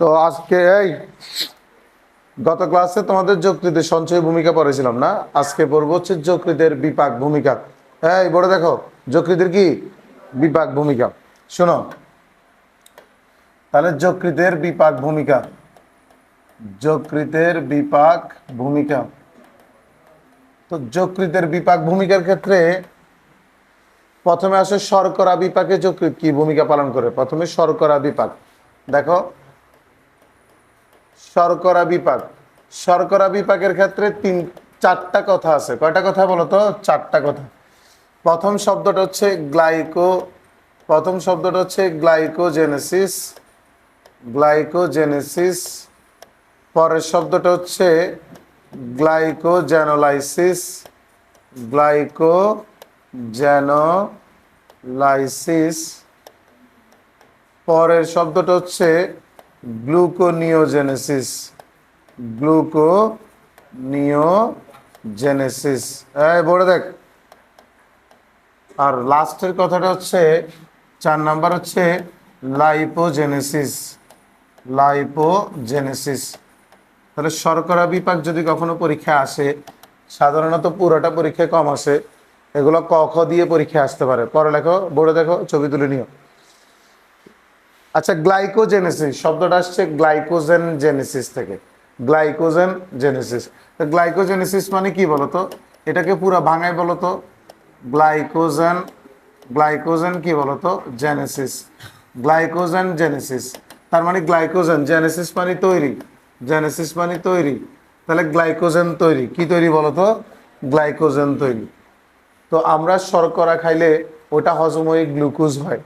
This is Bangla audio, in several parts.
তো আজকে এই, গত ক্লাসে তোমাদের যকৃতের সঞ্চয় ভূমিকা পড়েছিলাম না? আজকে পড়ব হচ্ছে যকৃতের বিপাক ভূমিকা। এই, বড় দেখো, যকৃতের কি? বিপাক ভূমিকা। শোনো। তাহলে যকৃতের বিপাক ভূমিকা। যকৃতের বিপাক ভূমিকা। তো যকৃতের বিপাক ভূমিকার ক্ষেত্রে প্রথমে আসে শর্করা বিপাকে যকৃত কি ভূমিকা পালন করে? প্রথমে শর্করা বিপাক। দেখো শর্করা বিপাক। শর্করা বিপাকের ক্ষেত্রে তিন, চারটা কথা আছে। কয়টা কথা বলো তো? চারটা কথা। প্রথম শব্দটা হচ্ছে গ্লাইকো, প্রথম শব্দটা হচ্ছে গ্লাইকোজেনেসিস গ্লাইকোজেনেসিস, পরের শব্দটা হচ্ছে গ্লাইকোজেনোলাইসিস গ্লাইকো জেনোলাইসিস পরের শব্দটা হচ্ছে গ্লুকোনিওজেনেসিস গ্লুকোনিওজেনেসিস এই বলে দেখ। আর লাস্টের কথাটা হচ্ছে, চার নাম্বার হচ্ছে লাইপোজেনেসিস। লাইপোজেনেসিস। তাহলে শর্করা বিপাক যদি কখনো পরীক্ষা আসে, সাধারণত পুরোটা পরীক্ষায় কম আসে। এগুলো ক, খ দিয়ে পরীক্ষা আসতে পারে। পরে লেখো বোর্ডে দেখো, ছবি তুলে নিও। আচ্ছা গ্লাইকোজেনেসিস, শব্দটা আসছে গ্লাইকোজেন জেনেসিস থেকে। Glycogen genesis. গ্লাইকোজেনেসিস মানে কি বলতো? এটাকে পুরো ভাঙায় বলতো। গ্লাইকোজেন গ্লাইকোজেন কি বলতো? জেনেসিস। Glycogen genesis. তার মানে গ্লাইকোজেন, জেনেসিস মানে তৈরি। জেনেসিস মানে তৈরি। তাহলে গ্লাইকোজেন তৈরি। কি তৈরি বলতো? গ্লাইকোজেন তৈরি। তো আমরা শর্করা খাইলে ওটা হজম হয়ে গ্লুকোজ হয়।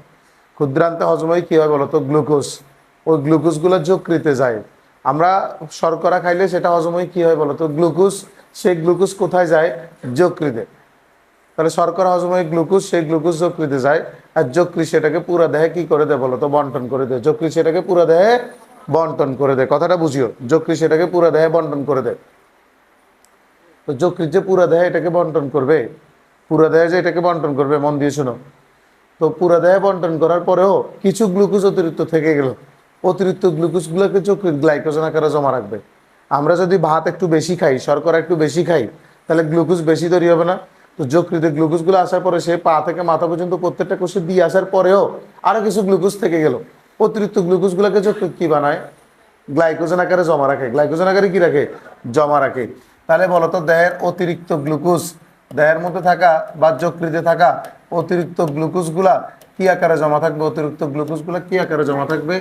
ক্ষুদ্রান্তে হজম হয়ে কী হয় বলতো? গ্লুকোজ। ওই গ্লুকোজগুলো যকৃতে যায়। আমরা শর্করা খাইলে সেটা হজম হয়ে কী হয় বলতো? গ্লুকোজ, সেই গ্লুকোজ কোথায় যায়? যকৃতে। তাহলে শর্করা হজম হয়ে গ্লুকোজ, সেই গ্লুকোজ যকৃতে যায়। আর যকৃ সেটাকে পুরা দেহে কি করে দেয় বলতো? বন্টন করে দেয়। যকৃ সেটাকে পুরা দেহে বন্টন করে দেয়। কথাটা বুঝিও। যকৃ সেটাকে পুরা দেহে বন্টন করে দেয়। তো যকৃত যে পুরা দেহে এটাকে বন্টন করবে, পুরা দেহে যে এটাকে বন্টন করবে, মন দিয়ে শোনো। তো পুরা দেহে বন্টন করার পরেও কিছু গ্লুকোজ অতিরিক্ত থেকে গেল। অতিরিক্ত গ্লুকোজগুলোকে যকৃত গ্লাইকোজেন আকারে জমা রাখবে। আমরা যদি ভাত একটু বেশি খাই, শর্করা একটু বেশি খাই, তাহলে গ্লুকোজ বেশি তৈরি হবে না। তো যকৃতে গ্লুকোজগুলো আসার পরে সে পা থেকে মাথা পর্যন্ত প্রত্যেকটা কোষে দিয়ে আসার পরেও আরও কিছু গ্লুকোজ থেকে গেল। অতিরিক্ত গ্লুকোজগুলোকে যকৃত কি বানায়? গ্লাইকোজেন আকারে জমা রাখে। গ্লাইকোজেন আকারে কি রাখে? জমা রাখে। তাহলে বলতো দেহের অতিরিক্ত গ্লুকোজ দেহের মধ্যে থাকা বা যকৃতে থাকা অতিরিক্ত গ্লুকোজগুলা কি আকারে জমা থাকবে? অতিরিক্ত গ্লুকোজগুলা কি আকারে জমা থাকবে?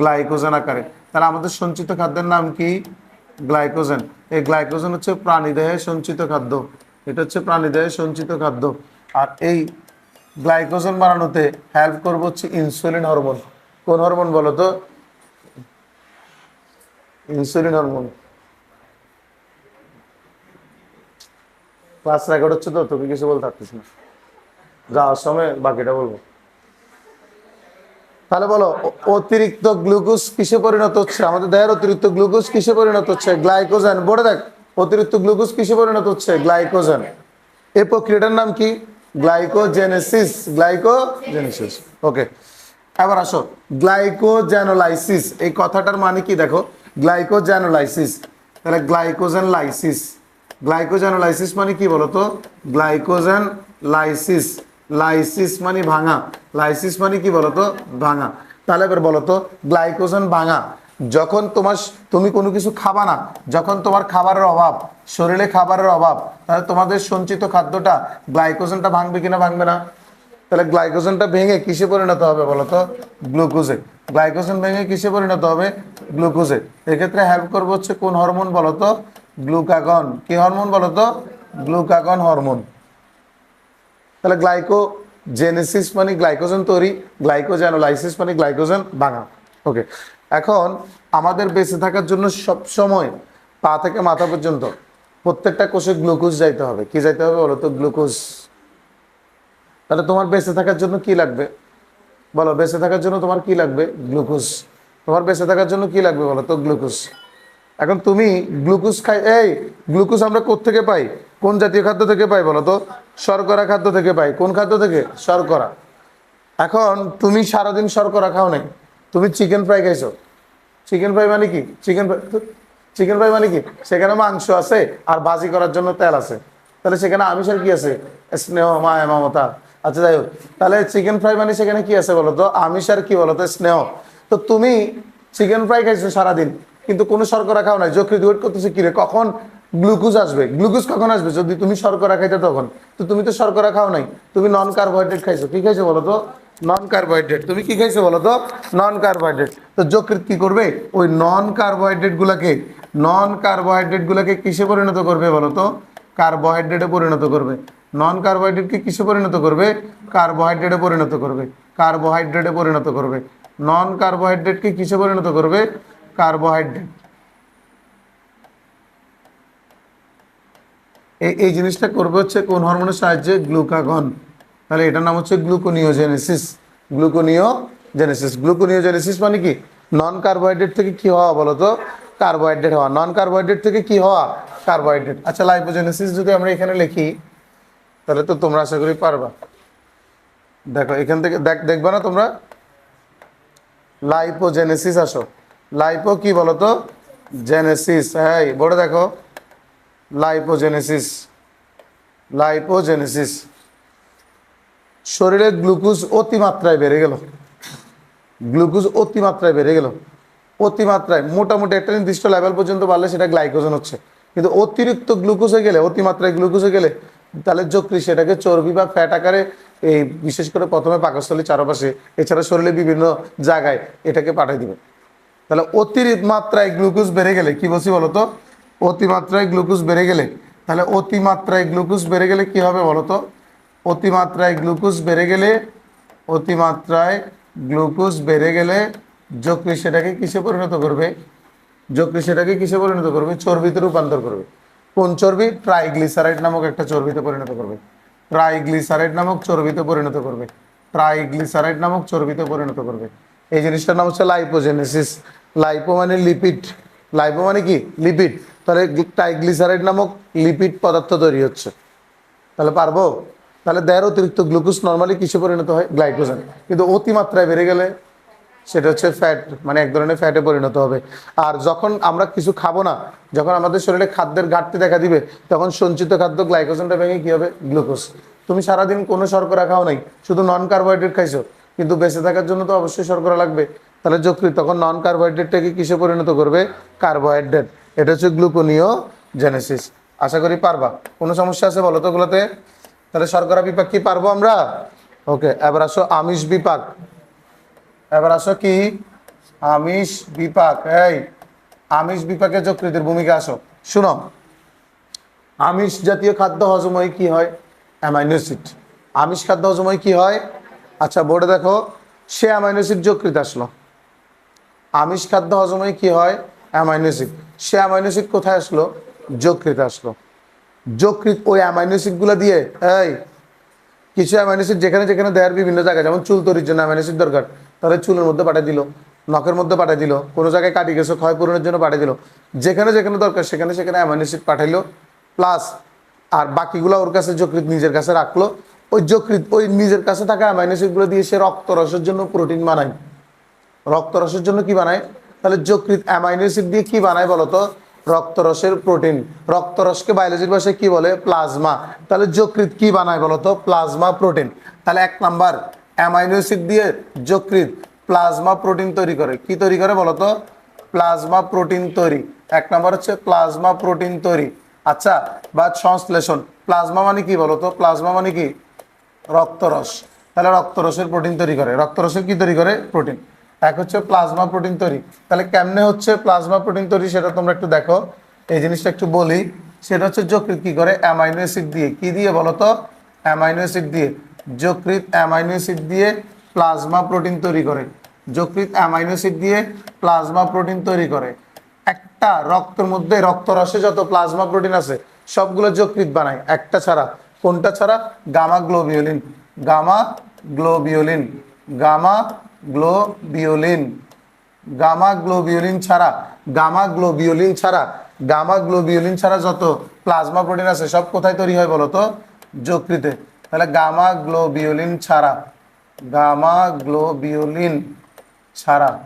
গ্লাইকোজেন আকারে। তাহলে আমাদের সঞ্চিত খাদ্যের নাম কি? গ্লাইকোজেন। এই গ্লাইকোজেন হচ্ছে প্রাণীদেহে সঞ্চিত খাদ্য। এটা হচ্ছে প্রাণীদেহে সঞ্চিত খাদ্য। আর এই গ্লাইকোজেন বানানোতে হেল্প করব হচ্ছে ইনসুলিন হরমোন কোন হরমোন বলো তো? ইনসুলিন হরমোন ক্লাস রেকর্ড হচ্ছে তো, তোকে কিছু বলতে পারতিস না। যাওয়ার সময় বাকিটা বলব। তাহলে বলো অতিরিক্ত গ্লুকোজ কিসে পরিণত হচ্ছে? আমাদের দেহের অতিরিক্ত গ্লুকোজ কিসে পরিণত হচ্ছে? গ্লাইকোজেন। বলে দেখ, অতিরিক্ত গ্লুকোজ কিসে পরিণত হচ্ছে? গ্লাইকোজেন। এই প্রক্রিয়াটার নাম কি? গ্লাইকোজেনেসিস। গ্লাইকোজেনেসিস। ওকে, এবার আসো। গ্লাইকোজেনোলাইসিস। এই কথাটার মানে কি? দেখো, গ্লাইকোজেনোলাইসিস। তাহলে গ্লাইকোজেন লাইসিস গ্লাইকোজেনোলাইসিস মানে কি বলতো? গ্লাইকোজেন লাইসিস লাইসিস মানে ভাঙা। লাইসিস মানে কি বলতো? ভাঙা। তাহলে এবার বলতো, গ্লাইকোজেন ভাঙা। যখন তোমার তুমি কোনো কিছু খাবা না, যখন তোমার খাবারের অভাব, শরীরে খাবারের অভাব, তাহলে তোমাদের সঞ্চিত খাদ্যটা গ্লাইকোজেনটা ভাঙবে কিনা ভাঙবে না? তাহলে গ্লাইকোজেনটা ভেঙে কিসে পরিণত হবে বলতো? গ্লুকোজে। গ্লাইকোজেন ভেঙে কিসে পরিণত হবে? গ্লুকোজে। এক্ষেত্রে হেল্প করব হচ্ছে কোন হরমোন বলতো? গ্লুকাগন। কি হরমোন বলো তো? Glucagon hormone. তাহলে গ্লাইকো জেনেসিস মানে গ্লাইকোজেন তৈরি, গ্লাইকোজেনোলাইসিস মানে গ্লাইকোজেন ভাঙা। ওকে এখন আমাদের বেঁচে থাকার জন্য সব সময় পা থেকে মাথা পর্যন্ত প্রত্যেকটা কোষে গ্লুকোজ যাইতে হবে। কি যাইতে হবে বলো তো? গ্লুকোজ। তাহলে তোমার বেঁচে থাকার জন্য কি লাগবে? বলো, বেঁচে থাকার জন্য তোমার কি লাগবে? গ্লুকোজ। তোমার বেঁচে থাকার জন্য কি লাগবে বলো তো? গ্লুকোজ। এখন তুমি গ্লুকোজ খাই, এই, গ্লুকোজ আমরা থেকে পাই? কোন জাতীয় খাদ্য থেকে পাই বলো তো? শর্করা খাদ্য থেকে পাই। কোন খাদ্য থেকে? শর্করা। এখন তুমি সারাদিন শর্করা খাও নাই। তুমি চিকেন ফ্রাই খাইছো। চিকেন ফ্রাই মানে কি? চিকেন ফ্রাই চিকেন ফ্রাই মানে কি? সেখানে মাংস আছে আর ভাজি করার জন্য তেল আছে। তাহলে সেখানে আমিষের কি আছে? স্নেহ, মায়া, মমতা। আচ্ছা যাই হোক। তাহলে চিকেন ফ্রাই মানে সেখানে কি আছে বলতো আমিষ আর কি বলতো স্নেহ। তো তুমি চিকেন ফ্রাই খাইছো সারাদিন। কিন্তু কোনো শর্করা খাও নাই। যকৃত ওয়েট করতেছে কিরে কখন গ্লুকোজ আসবে? গ্লুকোজ কখন আসবে? যদি তুমি শর্করা খাইতে তখন। তো তুমি তো শর্করা খাও নাই। তুমি নন কার্বোহাইড্রেট খাইছো। কি খাইছো বলো তো? নন কার্বোহাইড্রেট তুমি কি খাইছো বলো তো? নন কার্বোহাইড্রেট তো যকৃত কি করবে? ওই নন কার্বোহাইড্রেট গুলাকে নন কার্বোহাইড্রেট গুলাকে কিসে পরিণত করবে বলো তো? কার্বোহাইড্রেটে পরিণত করবে। নন কার্বোহাইড্রেটকে কিসে পরিণত করবে? কার্বোহাইড্রেটে পরিণত করবে। কার্বোহাইড্রেটে পরিণত করবে। নন কার্বোহাইড্রেটকে কিসে পরিণত করবে? কার্বোহাইড্রেট এই জিনিসটা করবে হচ্ছে কোন হরমোনের সাহায্যে? গ্লুকাগন। তাহলে এটার নাম হচ্ছে গ্লুকোনিওজেনেসিস। গ্লুকোনিওজেনেসিস। গ্লুকোনিওজেনেসিস মানে কি? নন কার্বোহাইড্রেট থেকে কি হওয়া বলো তো? কার্বোহাইড্রেট হওয়া। নন কার্বোহাইড্রেট থেকে কি হওয়া? কার্বোহাইড্রেট আচ্ছা লাইপোজেনেসিস যদি আমরা এখানে লিখি, তাহলে তো তোমরা আশা করি পারবা। দেখো, এখান থেকে দেখ দেখবা না তোমরা? লাইপোজেনেসিস আসো। লাইপো কি বলতো জেনেসিস হ্যাঁ বোর্ডে দেখো। Lipogenesis lipogenesis. শরীরে গ্লুকোজ অতিমাত্রায় বেড়ে গেল। গ্লুকোজ অতিমাত্রায় বেড়ে গেল। অতিমাত্রায়, মোটামুটি একটা নির্দিষ্ট লেভেল পর্যন্ত বাড়লে সেটা গ্লাইকোজেন হচ্ছে। কিন্তু অতিরিক্ত গ্লুকোজে গেলে, অতিমাত্রায় গ্লুকোজে গেলে, তাহলে যকৃ সেটাকে চর্বি বা ফ্যাট আকারে, এই বিশেষ করে প্রথমে পাকস্থলী চারপাশে, এছাড়া শরীরে বিভিন্ন জায়গায় এটাকে পাঠিয়ে দিবে। তাহলে অতিরিক্ত মাত্রায় গ্লুকোজ বেড়ে গেলে কি বলছি বলতো? অতিমাত্রায় গ্লুকোজ বেড়ে গেলে, তাহলে অতিমাত্রায় গ্লুকোজ বেড়ে গেলে কি হবে বলতো? অতিমাত্রায় গ্লুকোজ বেড়ে গেলে, অতিমাত্রায় গ্লুকোজ বেড়ে গেলে যকৃ সেটাকে কিসে পরিণত করবে? যকৃ সেটাকে কিসে পরিণত করবে? চর্বিতে রূপান্তর করবে। কোন চর্বি? ট্রাইগ্লিসারাইড নামক একটা চর্বিতে পরিণত করবে। ট্রাইগ্লিসারাইড নামক চর্বিতে পরিণত করবে। ট্রাইগ্লিসারাইড নামক চর্বিতে পরিণত করবে। এই জিনিসটার নাম হচ্ছে লাইপোজেনেসিস লাইপো মানে লিপিড লাইপো মানে কি? লিপিড তাহলে ট্রাইগ্লিসারাইড নামক লিপিড পদার্থ তৈরি হচ্ছে। তাহলে পারব? তাহলে দেয়ের অতিরিক্ত গ্লুকোজ নর্মালি কিসে পরিণত হয়? গ্লাইকোজেন কিন্তু অতিমাত্রায় বেড়ে গেলে সেটা হচ্ছে ফ্যাট মানে এক ধরনের ফ্যাটে পরিণত হবে। আর যখন আমরা কিছু খাব না, যখন আমাদের শরীরে খাদ্যের ঘাটতি দেখা দিবে, তখন সঞ্চিত খাদ্য গ্লাইকোজেনটা ভেঙে কি হবে? গ্লুকোজ তুমি সারাদিন কোনো শর্করা খাও নাই, শুধু নন কার্বোহাইড্রেট খাইছো। কিন্তু বেঁচে থাকার জন্য তো অবশ্যই শর্করা লাগবে। তাহলে যকৃত তখন নন কার্বোহাইড্রেটটাকে কিসে পরিণত করবে? কার্বোহাইড্রেট এটা হচ্ছে গ্লুকোনিও জেনেসিস আশা করি পারবা। কোনো সমস্যা আছে বলো তো ওগুলোতে? তাহলে শর্করা বিপাক কি পারব আমরা? ওকে, এবার আসো আমিষ বিপাক। এবার আসো কি? আমিষ বিপাক। এই, আমিষ বিপাকে যকৃতের ভূমিকা আসো। শুনো, আমিষ জাতীয় খাদ্য হজময় কি হয়? অ্যামাইনোসিড আমিষ খাদ্য হজময় কি হয়? আচ্ছা বোর্ডে দেখো, সে অ্যামাইনোসিড যকৃত আসলো। আমিষ খাদ্য হজময় কি হয়? অ্যামাইনোসিড সে অ্যামাইনোসিড কোথায় আসলো? যকৃতে আসলো। যকৃত ওই অ্যামাইনো অ্যামাইনোসিডগুলো দিয়ে, এই, কিছু অ্যামাইনোসিড যেখানে যেখানে দেয়ার বিভিন্ন জায়গায়, যেমন চুল তৈরির জন্য অ্যামাইনোসিড দরকার, তাহলে চুলের মধ্যে পাঠিয়ে দিল, নখের মধ্যে পাঠিয়ে দিল, কোনো জায়গায় কাটি গেছে ক্ষয় পূরণের জন্য পাঠিয়ে দিল, যেখানে যেখানে দরকার সেখানে সেখানে অ্যামাইনোসিড পাঠাইলো প্লাস আর বাকিগুলো ওর কাছে যকৃত নিজের কাছে রাখল ওই যকৃত ওই নিজের কাছে থাকা অ্যামাইনোসিডগুলো দিয়ে সে রক্তরসের জন্য প্রোটিন বানায়। রক্তরসের জন্য কি বানায়? তাহলে যকৃত অ্যামাইনো অ্যাসিড দিয়ে কি বানায় বলতো? রক্তরসের প্রোটিন রক্তরসকে বায়োলজির ভাষায় কি বলে? প্লাজমা তাহলে যকৃত কি বানায় বলতো? প্লাজমা প্রোটিন তাহলে এক নাম্বার অ্যামাইনো অ্যাসিড দিয়ে যকৃত প্লাজমা প্রোটিন তৈরি করে। কি তৈরি করে বলতো? প্লাজমা প্রোটিন তৈরি। এক নাম্বার হচ্ছে প্লাজমা প্রোটিন তৈরি। আচ্ছা বা সংশ্লেষণ। প্লাজমা মানে কি বলতো? প্লাজমা মানে কি? রক্তরস। তাহলে রক্তরসের প্রোটিন তৈরি করে। রক্তরসের কি তৈরি করে? প্রোটিন এক হচ্ছে প্লাজমা প্রোটিন তৈরি। তাহলে কেমনে হচ্ছে প্লাজমা প্রোটিন তৈরি সেটা তোমরা একটু দেখো। এই জিনিসটা একটু বলি। সেটা হচ্ছে যকৃত কি করে? অ্যামাইনো অ্যাসিড দিয়ে। কি দিয়ে বলো তো? অ্যামাইনো অ্যাসিড দিয়ে। যকৃত অ্যামাইনো অ্যাসিড দিয়ে প্লাজমা প্রোটিন তৈরি করে। যকৃত অ্যামাইনো অ্যাসিড দিয়ে প্লাজমা প্রোটিন তৈরি করে। একটা রক্তের মধ্যে রক্তরসে যত প্লাজমা প্রোটিন আছে, সবগুলো যকৃত বানায়। একটা ছাড়া। কোনটা ছাড়া? Gamma globulin gamma globulin gamma globulin gamma globulin ছাড়া। গামা গ্লোবিওলিন ছাড়া। গামা গ্লোবিওলিন ছাড়া যত প্লাজমা প্রোটিন আছে, সব কোথায় তৈরি হয় বলো তো? যকৃতে। তাহলে গামা গ্লোবিওলিন ছাড়া। গামা গ্লোবিওলিন ছাড়া।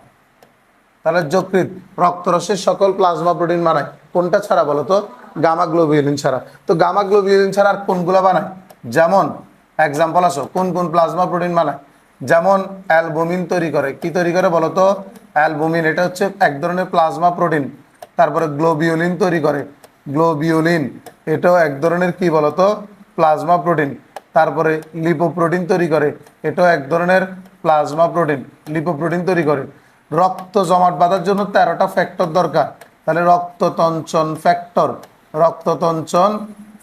তাহলে যকৃৎ, রক্তরসের সকল প্লাজমা প্রোটিন বানায় কোনটা ছাড়া বলো তো? গ্লোবিউলিন ছাড়া। তো গ্লোবিউলিন ছাড়া আর কোনগুলো বানায়? যেমন এক্সাম্পল আসো, কোন কোন প্লাজমা প্রোটিন বানায়? যেমন অ্যালবুমিন তৈরি করে। কি তৈরি করে বলো তো? অ্যালবুমিন এটা হচ্ছে এক ধরনের প্লাজমা প্রোটিন তারপরে গ্লোবিউলিন তৈরি করে। গ্লোবিউলিন এটাও এক ধরনের কি বলতো প্লাজমা প্রোটিন তারপরে লিপোপ্রোটিন তৈরি করে। এটাও এক ধরনের প্লাজমা প্রোটিন লিপোপ্রোটিন তৈরি করে। রক্ত জমাট বাঁধার জন্য তেরোটা ফ্যাক্টর দরকার। তাহলে রক্ততঞ্চন ফ্যাক্টর রক্ততঞ্চন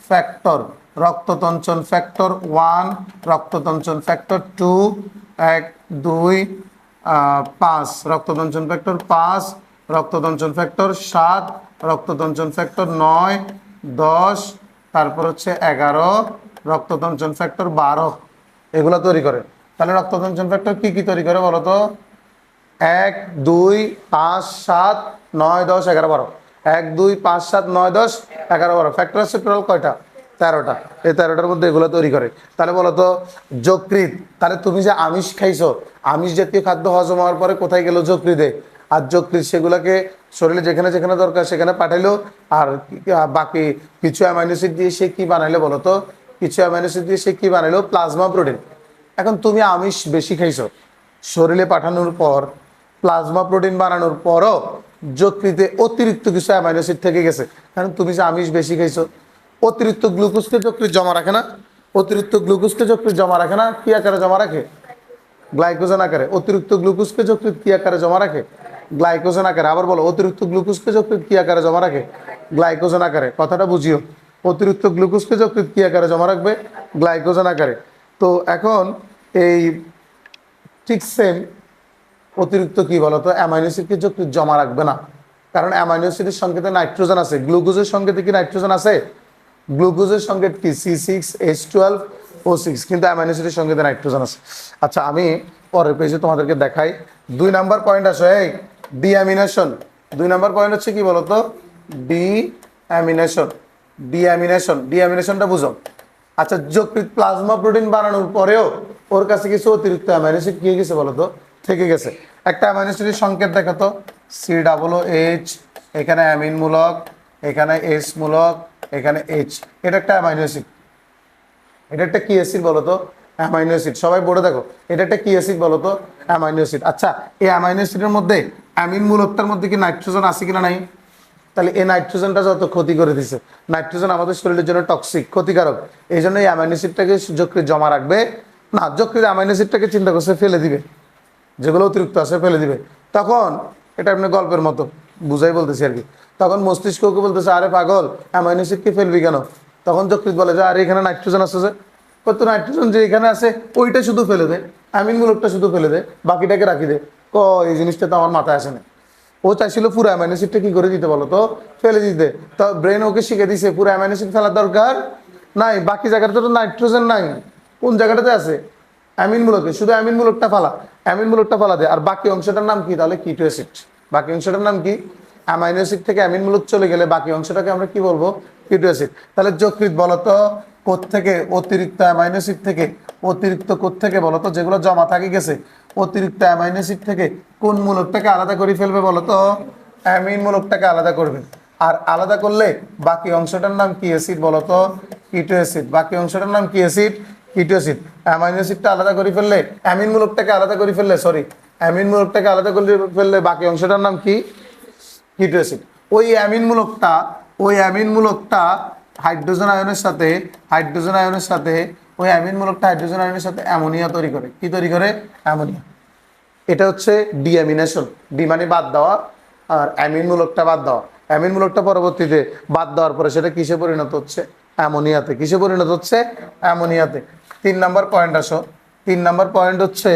ফ্যাক্টর রক্ততঞ্চন ফ্যাক্টর ওয়ান, রক্ততঞ্চন ফ্যাক্টর টু, এক, দুই পাঁচ। রক্তদঞ্চন ফ্যাক্টর পাঁচ রক্তদঞ্চন ফ্যাক্টর সাত রক্তদঞ্চন ফ্যাক্টর নয়, দশ, তারপর হচ্ছে এগারো রক্তদঞ্চন ফ্যাক্টর বারো। এগুলো তৈরি করে। তাহলে রক্তদঞ্চন ফ্যাক্টর কি কি তৈরি করে বলো তো এক, দুই, পাঁচ, সাত, নয়, দশ, এগারো, বারো। এক, দুই, পাঁচ, সাত, নয়, দশ, এগারো, বারো। ফ্যাক্টর আছে টোটাল কয়টা? তেরোটা। এই তেরোটার মধ্যে এগুলো তৈরি করে। তাহলে বলো তো যকৃত তাহলে তুমি যে আমিষ খাইছো, আমিষ জাতীয় খাদ্য হজম হওয়ার পরে কোথায় গেল যকৃতে? আর যকৃত সেগুলোকে শরীরে যেখানে যেখানে দরকার সেখানে পাঠাইলো, আর বাকি কিছু অ্যামাইনোসিড দিয়ে সে কী বানাইলো বলো তো কিছু অ্যামাইনোসিড দিয়ে সে কী বানাইলো? প্লাজমা প্রোটিন এখন তুমি আমিষ বেশি খাইছো, শরীরে পাঠানোর পর প্লাজমা প্রোটিন বানানোর পরও যকৃতে অতিরিক্ত কিছু অ্যামাইনোসিড থেকে গেছে। কারণ তুমি যে আমিষ বেশি খাইছো, অতিরিক্ত গ্লুকোজকে যকৃত জমা রাখে না। অতিরিক্ত গ্লুকোজকে যকৃত জমা রাখে না, কি আকারে জমা রাখে? গ্লাইকোজেন আকারে। অতিরিক্ত গ্লুকোজকে যকৃত কি আকারে জমা রাখে? গ্লাইকোজেন আকারে। আবার বলো, অতিরিক্ত গ্লুকোজকে যকৃত কি আকারে জমা রাখে? গ্লাইকোজেন আকারে। কথাটা বুঝিও। অতিরিক্ত গ্লুকোজকে যকৃত কি আকারে জমা রাখবে? গ্লাইকোজেন আকারে। তো এখন এই ঠিক সেম অতিরিক্ত কি বলতো? অ্যামাইনো অ্যাসিডকে যকৃত জমা রাখবে না। কারণ অ্যামাইনো অ্যাসিডের সংকেতে নাইট্রোজেন আছে। গ্লুকোজের সংকেতে কি নাইট্রোজেন আছে? গ্লুকোজের সংকেত কি? C six, H twelve, O six. কিন্তু অ্যামাইনো অ্যাসিডের সংকেতে নাইট্রোজেন আছে। আচ্ছা আমি পরের পেজে তোমাদেরকে দেখাই। দুই নাম্বার পয়েন্ট আসো, এই ডিঅ্যামিনেশন। দুই নাম্বার পয়েন্ট হচ্ছে কি বলতো? D amination ডিঅ্যামিনেশন। ডিঅ্যামিনেশনটা বুঝো। আচ্ছা যকৃত প্লাজমা প্রোটিন বানানোর পরেও ওর কাছে কিছু অতিরিক্ত অ্যামাইনো অ্যাসিড কি গেছে বলতো? থেকে গেছে। একটা অ্যামাইনো অ্যাসিডের সংকেত দেখো তো। সি ডাবল এইচ এখানে অ্যামিন মূলক, এখানে এস মূলক, এখানে এইচ এটা একটা অ্যামাইনো অ্যাসিড এটা একটা কি অ্যাসিড বলো তো? অ্যামাইনো অ্যাসিড সবাই বলে দেখো, এটা একটা কি অ্যাসিড বলো তো? অ্যামাইনো অ্যাসিড আচ্ছা এই অ্যামাইনো অ্যাসিডের মধ্যে অ্যামিন মূলকটার মধ্যে কি নাইট্রোজেন আছে কিনা নাই? তাহলে এই নাইট্রোজেনটা যত ক্ষতি করে দিছে নাইট্রোজেন আমাদের শরীরের জন্য টক্সিক ক্ষতিকারক। এই জন্য এই অ্যামাইনো অ্যাসিডটাকে যকৃত জমা রাখবে। না যকৃত অ্যামাইনো অ্যাসিডটাকে চিন্তা করছে, ফেলে দিবে। যেগুলো অতিরিক্ত আছে ফেলে দিবে। তখন এটা আপনি গল্পের মতো, বুঝাই বলতেছি আর কি। তখন মস্তিষ্ককে বলতেছে, আরে পাগল অ্যামাইনো অ্যাসিড কি ফেলবি কেন? তখন যকৃত বলে যে, আরে, এখানে নাইট্রোজেন আছে যে। কত নাইট্রোজেন যে এখানে আছে, ওইটা শুধু ফেলে দে অ্যামিন মূলকটা শুধু ফেলে দে, বাকিটাকে রাখি দে। ক এই জিনিসটা তো আমার মাথায় আসে না। ও চাইছিল পুরো অ্যামাইনো অ্যাসিডটা কি করে দিতে বলো তো? ফেলে দিতে। তো ব্রেন ওকে শিখে দিছে, পুরো অ্যামাইনো অ্যাসিড ফেলার দরকার নাই, বাকি জায়গাটাতে তো নাইট্রোজেন নাই। কোন জায়গাটাতে আছে? অ্যামিন মূলকে শুধু অ্যামিন মূলকটা ফালা, অ্যামিন মূলকটা ফালা দে আর বাকি অংশটার নাম কি তাহলে? কিটো অ্যাসিড বাকি অংশটার নাম কি? অ্যামাইনো অ্যাসিড থেকে অ্যামিন মূলক চলে গেলে বাকি অংশটাকে আমরা কি বলব? কিটো অ্যাসিড তাহলে যকৃত বলতো থেকে অতিরিক্ত অ্যামাইনো অ্যাসিড থেকে, অতিরিক্ত থেকে বলতো যেগুলো জমা থাকে গেছে, অতিরিক্ত অ্যামাইনো অ্যাসিড থেকে কোন মূলকটাকে আলাদা করে ফেলবে বলতো অ্যামিন মূলকটাকে আলাদা করবে। আর আলাদা করলে বাকি অংশটার নাম কি অ্যাসিড বলতো কিটো অ্যাসিড বাকি অংশটার নাম কি অ্যাসিড কিটো অ্যাসিড অ্যামাইনো অ্যাসিডটা আলাদা করে ফেললে অ্যামিন মূলকটাকে আলাদা করে ফেললে সরি অ্যামিন মূলকটাকে আলাদা করে ফেললে বাকি অংশটার নাম কি? কিটো অ্যাসিড ওই অ্যামিন মূলকটা ওই অ্যামিন মূলকটা হাইড্রোজেন আয়নের সাথে, হাইড্রোজেন আয়নের সাথে, ওই অ্যামিন মূলকটা হাইড্রোজেন আয়নের সাথে অ্যামোনিয়া তৈরি করে। কি তৈরি করে? অ্যামোনিয়া। এটা হচ্ছে ডিঅ্যামিনেশন। ডি মানে বাদ দেওয়া, আর অ্যামিন মূলকটা বাদ দেওয়া। অ্যামিন মূলকটা পরবর্তীতে বাদ দেওয়ার পরে সেটা কিসে পরিণত হচ্ছে? অ্যামোনিয়াতে। কিসে পরিণত হচ্ছে? অ্যামোনিয়াতে। তিন নাম্বার পয়েন্ট আসো। তিন নাম্বার পয়েন্ট হচ্ছে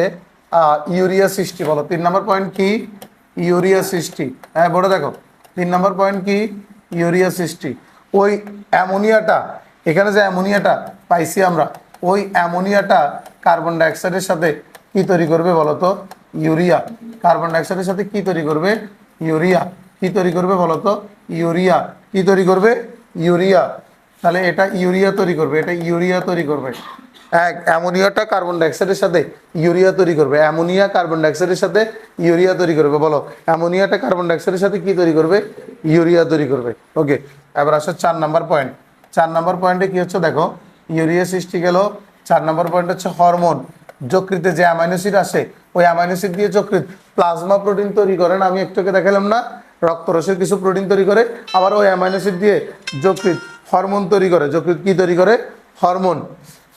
ইউরিয়া সৃষ্টি বলো। তিন নাম্বার পয়েন্ট কি? ইউরিয়া সৃষ্টি। হ্যাঁ বড় দেখো। তিন নাম্বার পয়েন্ট কি? ইউরিয়া সৃষ্টি। ওই অ্যামোনিয়াটা, এখানে যে অ্যামোনিয়াটা পাইছি আমরা, ওই অ্যামোনিয়াটা কার্বন ডাইঅক্সাইডের সাথে কি তৈরি করবে বলো তো? ইউরিয়া। কার্বন ডাইঅক্সাইডের সাথে কি তৈরি করবে? ইউরিয়া। কি তৈরি করবে বলো তো? ইউরিয়া। কি তৈরি করবে? ইউরিয়া। তাহলে এটা ইউরিয়া তৈরি করবে, এটা ইউরিয়া তৈরি করবে। এক অ্যামোনিয়াটা কার্বন ডাইঅক্সাইডের সাথে ইউরিয়া তৈরি করবে। অ্যামোনিয়া কার্বন ডাইঅক্সাইডের সাথে ইউরিয়া তৈরি করবে। বলো, অ্যামোনিয়াটা কার্বন ডাইঅক্সাইডের সাথে কি তৈরি করবে? ইউরিয়া তৈরি করবে। ওকে, এবার আসো চার নাম্বার পয়েন্ট চার নাম্বার পয়েন্টে কি হচ্ছে? দেখো, ইউরিয়া সৃষ্টি গেল। চার নাম্বার পয়েন্ট হচ্ছে হরমোন। যকৃতে যে অ্যামাইনোসিড আসে, ওই অ্যামাইনোসিড দিয়ে যকৃত প্লাজমা প্রোটিন তৈরি করেন আমি একটুকে দেখালাম না? রক্তরসের কিছু প্রোটিন তৈরি করে, আবার ওই অ্যামাইনোসিড দিয়ে যকৃত হরমোন তৈরি করে। যকৃত কি তৈরি করে? হরমোন।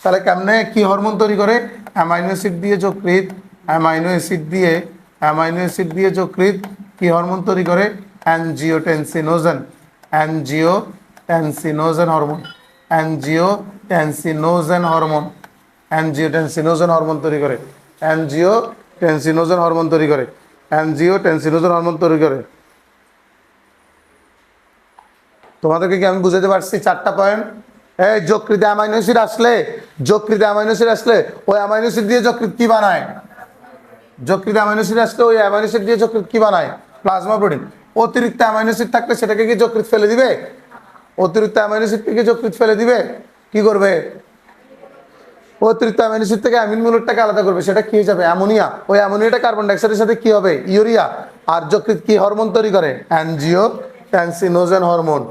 তাহলে কেমনে কি হরমোন তৈরি করে? অ্যামাইনো অ্যাসিড দিয়ে যকৃত অ্যামাইনো অ্যাসিড দিয়ে, অ্যামাইনো অ্যাসিড দিয়ে যকৃত কি হরমোন তৈরি করে? Angiotensinogen. Angiotensinogen hormone. Angiotensinogen hormone. Angiotensinogen hormone তৈরি করে। অ্যানজিওটেনসিনোজেন হরমোন তৈরি করে। অ্যানজিওটেনসিনোজেন হরমোন তৈরি করে। তোমাদেরকে কি আমি বুঝাতে পারছি? চারটা পয়েন্ট এই যকৃতে অ্যামাইনো অ্যাসিড আসলে যকৃতে অ্যামাইনো অ্যাসিড আসলে, ওই অ্যামাইনো অ্যাসিড দিয়ে যকৃত কি বানায়? যকৃতে অ্যামাইনো অ্যাসিড আসলে ওই অ্যামাইনো অ্যাসিড দিয়ে যকৃত কি বানায়? Plasma protein. অতিরিক্ত অ্যামাইনো অ্যাসিড থাকলে সেটাকে কি যকৃত ফেলে দিবে? অতিরিক্ত অ্যামাইনো অ্যাসিড থেকে যকৃত ফেলে দিবে? কি করবে? অতিরিক্ত অ্যামাইনো অ্যাসিড থেকে অ্যামিন মূলকটাকে আলাদা করবে, সেটা কি হয়ে যাবে? অ্যামোনিয়া। ওই অ্যামোনিয়াটা কার্বন ডাইঅক্সাইডের সাথে কি হবে? ইউরিয়া। আর যকৃত কি হরমোন তৈরি করে? Angiotensinogen hormone.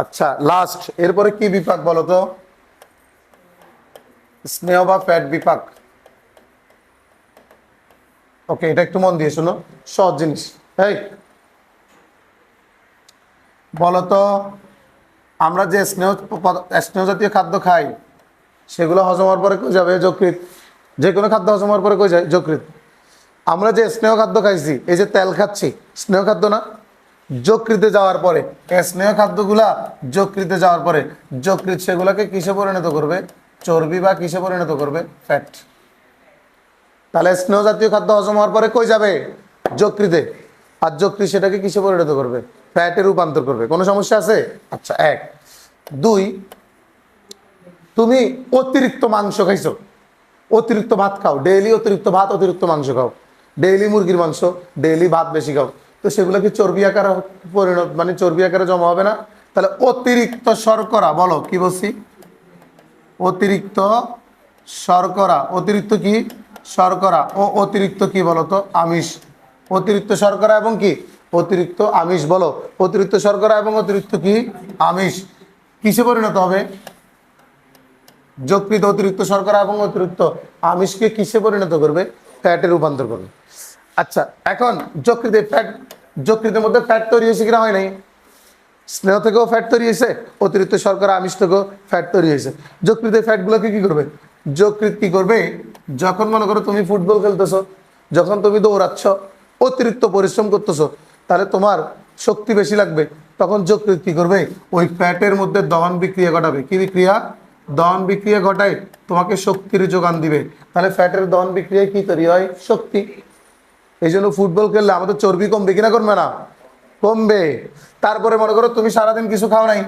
আচ্ছা লাস্ট এরপরে কি বিপাক বলো তো স্নেহ বা ফ্যাট বিপাক? ওকে এটা একটু মন দিয়ে শোনো, সহজ জিনিস। এই বলো তো আমরা যে স্নেহ স্নেহ জাতীয় খাদ্য খাই, সেগুলো হজম হওয়ার পরে কই যাবে? যকৃত যে কোনো খাদ্য হজম হওয়ার পরে কই যায়? যকৃত আমরা যে স্নেহ খাদ্য খাইছি, এই যে তেল খাচ্ছি, স্নেহ খাদ্য না? যকৃতে যাওয়ার পরে স্নেহ খাদ্যগুলা যকৃতে যাওয়ার পরে, যকৃত সেগুলোকে কিসে পরিণত করবে? চর্বি বা কিসে পরিণত করবে? ফ্যাট। তাহলে স্নেহ জাতীয় খাদ্য হজম হওয়ার পরে কই যাবে? যকৃতে। আর যকৃত সেটাকে কিসে পরিণত করবে? ফ্যাটে রূপান্তর করবে। কোনো সমস্যা আছে? আচ্ছা এক। দুই, তুমি অতিরিক্ত মাংস খাইছো। অতিরিক্ত ভাত খাও। ডেইলি অতিরিক্ত ভাত, অতিরিক্ত মাংস খাও। ডেইলি মুরগির মাংস, ডেইলি ভাত বেশি খাও। তো সেগুলো কি চর্বি আকারে পরিণত মানে চর্বি আকারে জমা হবে না। তাহলে অতিরিক্ত শর্করা, বলো, কি বলছি? অতিরিক্ত শর্করা, অতিরিক্ত কি? শর্করা ও অতিরিক্ত কি বলো তো? আমিষ। অতিরিক্ত শর্করা এবং কি? অতিরিক্ত আমিষ বলো। অতিরিক্ত শর্করা এবং অতিরিক্ত কি? আমিষ। কিসে পরিণত হবে? যকৃত অতিরিক্ত শর্করা এবং অতিরিক্ত আমিষকে কিসে পরিণত করবে? ফ্যাটে রূপান্তর করবে। আচ্ছা এখন যকৃতে ফ্যাট যকৃতের মধ্যে ফ্যাট তৈরি হয়েছে কিনা হয় নাই। স্নেহ থেকেও ফ্যাট তৈরি হয়েছে, অতিরিক্ত শর্করা, আমিষ থেকেও ফ্যাট তৈরি হয়েছে। যকৃতের ফ্যাটগুলোকে কি করবে? যকৃত কি করবে? যখন মনে করো তুমি ফুটবল খেলতেছো, যখন তুমি দৌড়াচ্ছ, অতিরিক্ত পরিশ্রম করতেছো, তাহলে তোমার শক্তি বেশি লাগবে। তখন যকৃত কি করবে? ওই ফ্যাটের মধ্যে দহন বিক্রিয়া ঘটাবে। কি বিক্রিয়া? দহন বিক্রিয়া ঘটায় তোমাকে শক্তির যোগান দিবে। তাহলে ফ্যাটের দহন বিক্রিয়ায় কি তৈরি হয়? শক্তি। এই জন্য ফুটবল খেললে আমাদের চর্বি কমবে। কিনা কমবে না? কমবে। তারপরে মনে করো তুমি সারাদিন কিছু খাও নাই।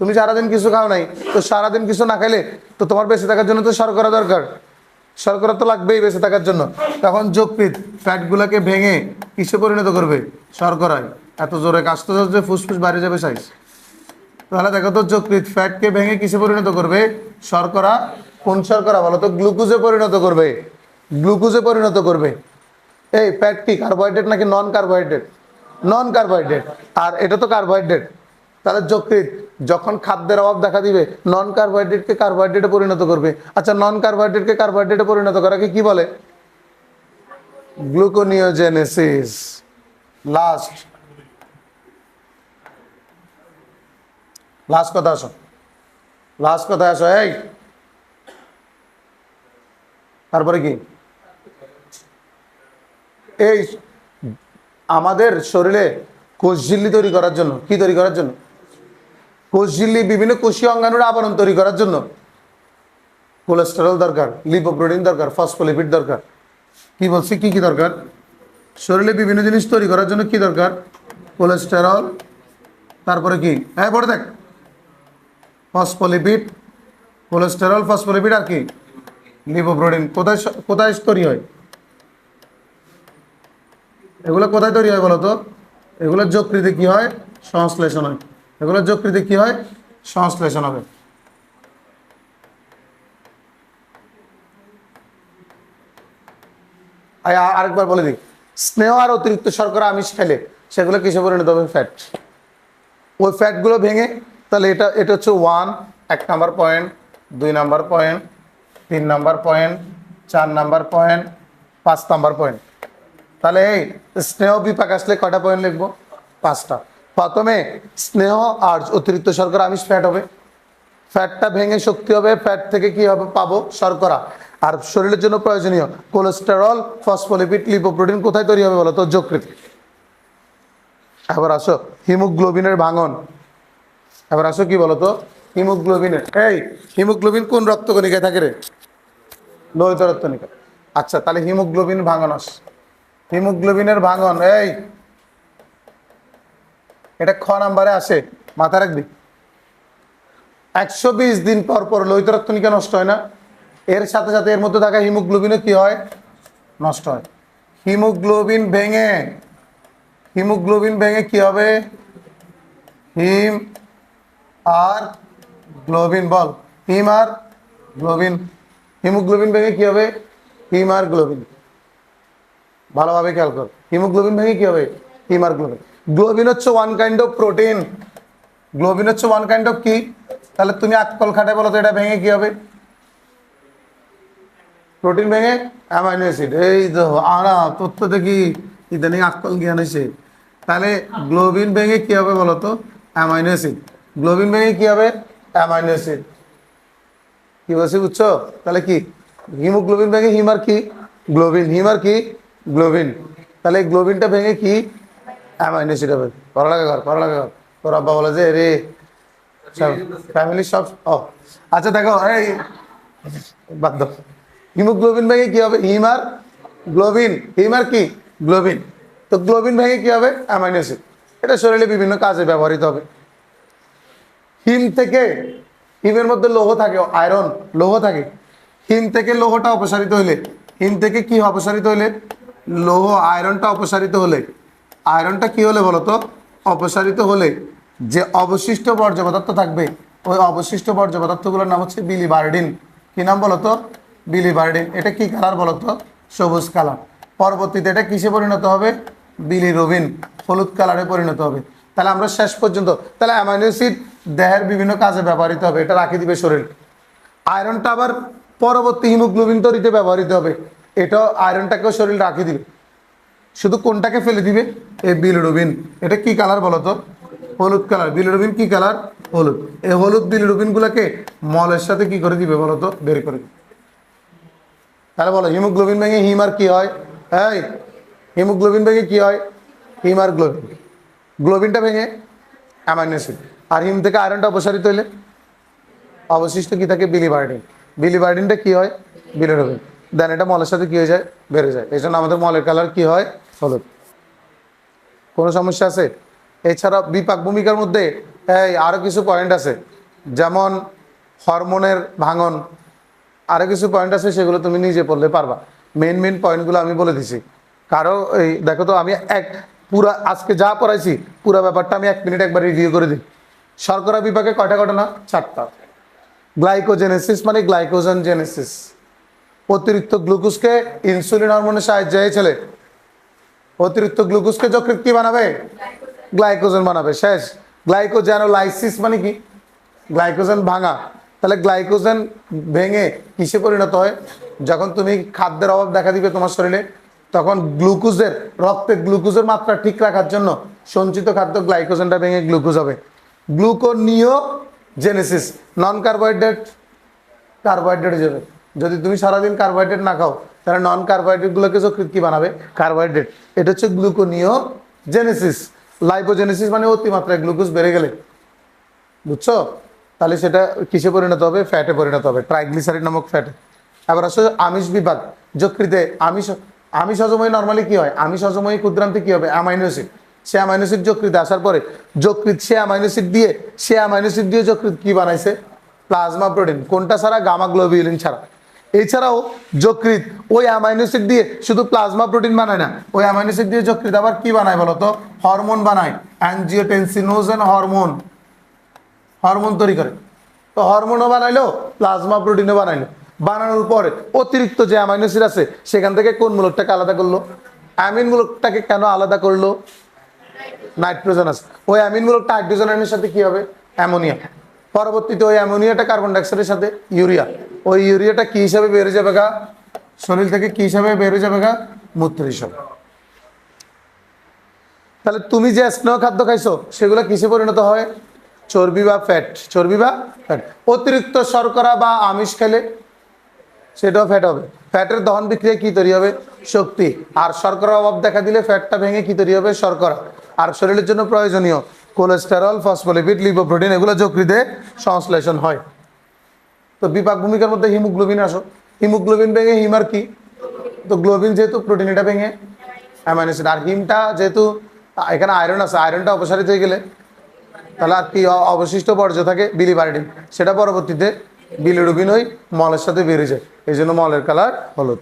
তুমি সারাদিন কিছু খাও নাই। তো সারাদিন কিছু না খাইলে তো তোমার বেঁচে থাকার জন্য তো শর্করা দরকার। শর্করা তো লাগবেই বেঁচে থাকার জন্য। তখন যকৃত ফ্যাটগুলোকে ভেঙে কিসে পরিণত করবে? শর্করায়। এত জোরে কাশতে যে ফুসফুস বাইরে যাবে সাইজ তাহলে দেখো তো যকৃত ফ্যাটকে ভেঙে কিসে পরিণত করবে? শর্করা। কোন শর্করা বলো তো? গ্লুকোজে পরিণত করবে। গ্লুকোজে পরিণত করবে। এই ফ্যাট কি কার্বোহাইড্রেট নাকি নন কার্বোহাইড্রেট নন কার্বোহাইড্রেট আর এটা তো কার্বোহাইড্রেট তাহলে যকৃত যখন খাদ্যের অভাব দেখা দিবে নন কার্বোহাইড্রেটকে কার্বোহাইড্রেটে পরিণত করবে। আচ্ছা নন কার্বোহাইড্রেটকে কার্বোহাইড্রেটে পরিণত করাকে কি বলে? গ্লুকোনিওজেনেসিস লাস্ট লাস্ট কথা আসো। লাস্ট কথা আসো, এই। তারপরে কি? এই আমাদের শরীরে কোষঝিল্লি তৈরি করার জন্য, কি তৈরি করার জন্য? কোষঝিল্লি, বিভিন্ন কোষীয় অঙ্গাণুর আবরণ তৈরি করার জন্য। কোলেস্টেরল দরকার, লিপোপ্রোটিন দরকার, ফসফোলিপিড দরকার। কি বলছি? কি কি দরকার? শরীরে বিভিন্ন জিনিস তৈরি করার জন্য কি দরকার? কোলেস্টেরল, তারপরে কি? হ্যাঁ পড়ে দেখ। ফসফোলিপিড, কোলেস্টেরল, ফসফোলিপিড আর কি? লিপোপ্রোটিন, কোথায় কোথায় তৈরি হয়? এগুলো কোথায় তৈরি হয় বলতো? এগুলোর যকৃতি কি কী হয়? সংশ্লেষণ হয়। এগুলোর যকৃতি কী হয়? সংশ্লেষণ হবে। আরেকবার বলে দিই। স্নেহ আর অতিরিক্ত শর্করা, আমিষ খেলে সেগুলো কিসে পরিণত হবে? ফ্যাট। ওই ফ্যাটগুলো ভেঙে, তাহলে এটা এটা হচ্ছে ওয়ান এক নাম্বার পয়েন্ট দুই নাম্বার পয়েন্ট তিন নাম্বার পয়েন্ট চার নাম্বার পয়েন্ট পাঁচ নাম্বার পয়েন্ট তাহলে এই স্নেহ বিপাক আসলে কয়টা পয়েন্ট লিখব? পাঁচটা। প্রথমে, স্নেহ আর অতিরিক্ত শর্করা আমিষ ফ্যাট হবে। ফ্যাটটা ভেঙে শক্তি হবে ফ্যাট থেকে কি হবে? পাবো শর্করা। আর শরীরের জন্য প্রয়োজনীয় কোলেস্টেরল ফসফোলিপিড লিপোপ্রোটিন কোথায় তৈরি হবে বলো তো যকৃত এবার আসো, হিমোগ্লোবিনের ভাঙন। এবার আসো কি বলো তো হিমোগ্লোবিনের। এই, হিমোগ্লোবিন কোন রক্তকণিকায় থাকে রে? লোহিত রক্তকণিকা আচ্ছা তাহলে হিমোগ্লোবিন ভাঙন আস হিমোগ্লোবিনের ভাঙন, এই। এটা খ নাম্বারে আসে মাথা রাখবি। একশো বিশ দিন পর পর লোহিত রক্তকণিকা নষ্ট হয় না। এর সাথে সাথে এর মধ্যে থাকা হিমোগ্লোবিনও কি হয়? নষ্ট হয়। হিমোগ্লোবিন ভেঙে হিমোগ্লোবিন ভেঙে কি হবে? হিম আর গ্লোবিন, বল। হিম আর গ্লোবিন। হিমোগ্লোবিন ভেঙে কি হবে? হিম আর গ্লোবিন। ভালোভাবে খেয়াল কর। হিমোগ্লোবিন ভেঙে কি হবে? হিমারগ্লোবিন। গ্লোবিন হচ্ছে one kind of protein globin হচ্ছে ওয়ান কাইন্ড অফ কি? তাহলে তুমি আক্কল খাটায় বলো তো এটা ভেঙে কি হবে? প্রোটিন ভেঙে অ্যামাইনো অ্যাসিড এই তো আনা তোর তো দেখি। ইদানিং আক্কল জ্ঞান হয়েছে তাহলে গ্লোবিন ভেঙে কি হবে বলো তো? অ্যামাইনো অ্যাসিড গ্লোবিন ভেঙে কি হবে? অ্যামাইনো অ্যাসিড কি বলছি বুঝছ? তাহলে কি? হিমোগ্লোবিন ভেঙে হিমার কি? গ্লোবিন। হিমার কি? গ্লোবিন তাহলে এই গ্লোবিনটা ভেঙে কি? অ্যামাইনো অ্যাসিড হবে। পড়ালেখা কর পড়ালেখা কর তোর আব্বা বলে যে রে ফ্যামিলি সব, ও আচ্ছা দেখো, এই, বাদ দাও। হিমোগ্লোবিন ভেঙে কি হবে? হিমার গ্লোবিন হিমার কি? গ্লোবিন তো গ্লোবিন ভেঙে কি হবে? অ্যামাইনো অ্যাসিড এটা শরীরে বিভিন্ন কাজে ব্যবহৃত হবে। হিম থেকে, হিমের মধ্যে লৌহ থাকে আয়রন লৌহ থাকে। হিম থেকে লৌহটা অপসারিত হইলে, হিম থেকে কি অপসারিত হইলে লৌহ আয়রনটা অপসারিত হলে, আয়রনটা কি হলে বলতো? অপসারিত হলে যে অবশিষ্ট বর্জ্য পদার্থ থাকবে, ওই অবশিষ্ট বর্জ্য পদার্থগুলোর নাম হচ্ছে বিলিবার্ডিন। কি নাম বলতো? বিলিবার্ডিন। এটা কি কালার বলতো? সবুজ কালার। পরবর্তীতে এটা কিসে পরিণত হবে? বিলিরুবিন হলুদ কালারে পরিণত হবে। তাহলে আমরা শেষ পর্যন্ত, তাহলে অ্যামাইনো অ্যাসিড দেহের বিভিন্ন কাজে ব্যবহৃত হবে। এটা রাখি দিবে শরীর। আয়রনটা আবার পরবর্তী হিমোগ্লোবিন তৈরিতে ব্যবহৃত হবে। এটাও আয়রনটাকেও শরীর রাখি দিবে। শুধু কোনটাকে ফেলে দিবে? এই বিলিরুবিন এটা কি কালার বলো তো? হলুদ কালার বিলিরুবিন কি কালার হলুদ। এই হলুদ বিলিরুবিনগুলোকে মলের সাথে কি করে দিবে বলো তো? বের করে দিবে। তাহলে বলো হিমোগ্লোবিন ভেঙে হিম আর কি হয়? এই হিমোগ্লোবিন ভেঙে কি হয়? হিম আর গ্লোবিন গ্লোবিনটা ভেঙে অ্যামাইনো অ্যাসিড আর হিম থেকে আয়রনটা অপসারিত হইলে অবশিষ্ট কি থাকে? বিলিবার্ডিন বিলিবার্ডিনটা কি হয়? বিলিরুবিন দেন এটা মলের সাথে কী হয়ে যায়? বেড়ে যায়। এই জন্য আমাদের মলের কালার কি হয়? হলুদ। কোনো সমস্যা আছে? এছাড়া বিপাক ভূমিকার মধ্যে, এই আরও কিছু পয়েন্ট আছে। যেমন হরমোনের ভাঙন। আরও কিছু পয়েন্ট আছে সেগুলো তুমি নিজে পড়লে পারবা। মেন মেন পয়েন্টগুলো আমি বলে দিছি। কারও, এই, দেখো তো, আমি এক, পুরা, আজকে যা পড়াইছি, পুরো ব্যাপারটা আমি এক মিনিট একবার রিভিউ করে দিই। শর্করা বিপাকে কয়টা ঘটনা? চারটা। গ্লাইকোজেনেসিস মানে গ্লাইকোজেন জেনেসিস অতিরিক্ত গ্লুকোজকে ইনসুলিন হরমোনের সাহায্যে এই ছেলে। অতিরিক্ত গ্লুকোজকে যকৃত কি বানাবে? গ্লাইকোজেন বানাবে। শেষ। গ্লাইকোজেনোলাইসিস মানে কি? গ্লাইকোজেন ভাঙা। তাহলে গ্লাইকোজেন ভেঙে কিসে পরিণত হয়? যখন তুমি খাদ্যের অভাব দেখা দিবে তোমার শরীরে, তখন গ্লুকোজের রক্তে গ্লুকোজের মাত্রা ঠিক রাখার জন্য সঞ্চিত খাদ্য গ্লাইকোজেনটা ভেঙে গ্লুকোজ হবে। Gluconeo genesis non carbohydrate carbohydrate যাবে। যদি তুমি সারাদিন কার্বোহাইড্রেট না খাও, তাহলে নন কার্বোহাইড্রেটগুলোকে যকৃত কি বানাবে? কার্বোহাইড্রেট এটা হচ্ছে গ্লুকোনিও জেনেসিস লাইপোজেনেসিস মানে অতিমাত্রায় গ্লুকোজ বেড়ে গেলে। বুঝছ? তাহলে সেটা কিসে পরিণত হবে? ফ্যাটে পরিণত হবে। ট্রাইগ্লিসারিড নামক ফ্যাটে এবার আসলে আমিষ বিভাগ। যকৃতে আমিষ আমিষ হজময় নর্মালি কি হয়? আমিষ হজময় ক্ষুদ্রান্তে কি হবে? অ্যামাইনো অ্যাসিড সে অ্যামাইনো অ্যাসিড যকৃতে আসার পরে, যকৃত সে অ্যামাইনো অ্যাসিড দিয়ে, সে অ্যামাইনো অ্যাসিড দিয়ে যকৃত কি বানাইছে? প্লাজমা প্রোটিন কোনটা ছাড়া? গামা গ্লোবিউলিন ছাড়া। এছাড়াও যকৃত ওই অ্যামাইনোসিড দিয়ে শুধু প্লাজমা প্রোটিন বানায় না, ওই অ্যামাইনোসিড দিয়ে যকৃত আবার কি বানায় বলতো হরমোন বানায় অ্যানজিওটেনসিনোজেন হরমোন হরমোন তৈরি করে। তো হরমোনও বানাইলো প্লাজমা প্রোটিনও বানাইলো। বানানোর পরে অতিরিক্ত যে অ্যামাইনোসিড আছে, সেখান থেকে কোন মূলকটাকে আলাদা করল? অ্যামিন মূলকটাকে কেন আলাদা করল? নাইট্রোজেন আছে। ওই অ্যামিন মূলকটা হাইড্রোজেন আয়নের সাথে কি হবে? অ্যামোনিয়া পরবর্তীতে ওই অ্যামোনিয়াটা কার্বন ডাইঅক্সাইডের সাথে ইউরিয়া ওই ইউরিয়াটা কি হিসাবে হয়ে যাবে গা? শরীর থেকে কি হিসাবে হয়ে যাবে গা? মূত্র হিসাবে। তাহলে তুমি যে স্নেহ খাদ্য খাইছো, সেগুলো কিসে পরিণত হয়? চর্বি বা ফ্যাট চর্বি বা ফ্যাট অতিরিক্ত শর্করা বা আমিষ খেলে সেটাও ফ্যাট হবে। ফ্যাটের দহন বিক্রিয়া কি তৈরি হবে? শক্তি। আর শর্করার অভাব দেখা দিলে ফ্যাটটা ভেঙে কি তৈরি হবে? শর্করা। আর শরীরের জন্য প্রয়োজনীয় কোলেস্টেরল ফসফোলিপিড লিপোপ্রোটিন এগুলো যকৃতে সংশ্লেষণ হয়। তো বিপাক ভূমিকার মধ্যে হিমোগ্লোবিন আসো। হিমোগ্লোবিন ভেঙে হিম আর কি? তো গ্লোবিন যেহেতু প্রোটিন এটা ভেঙে অ্যামাইনো অ্যাসিড আর হিমটা যেহেতু, এখানে আয়রন আছে আয়রনটা অপসারিত হয়ে গেলে তাহলে আর কি অবশিষ্ট বর্জ্য থাকে বিলিবায়োটিন সেটা পরবর্তীতে বিলিরুবিন ওই মলের সাথে বেড়ে যায়। এই জন্য মলের কালার হলুদ।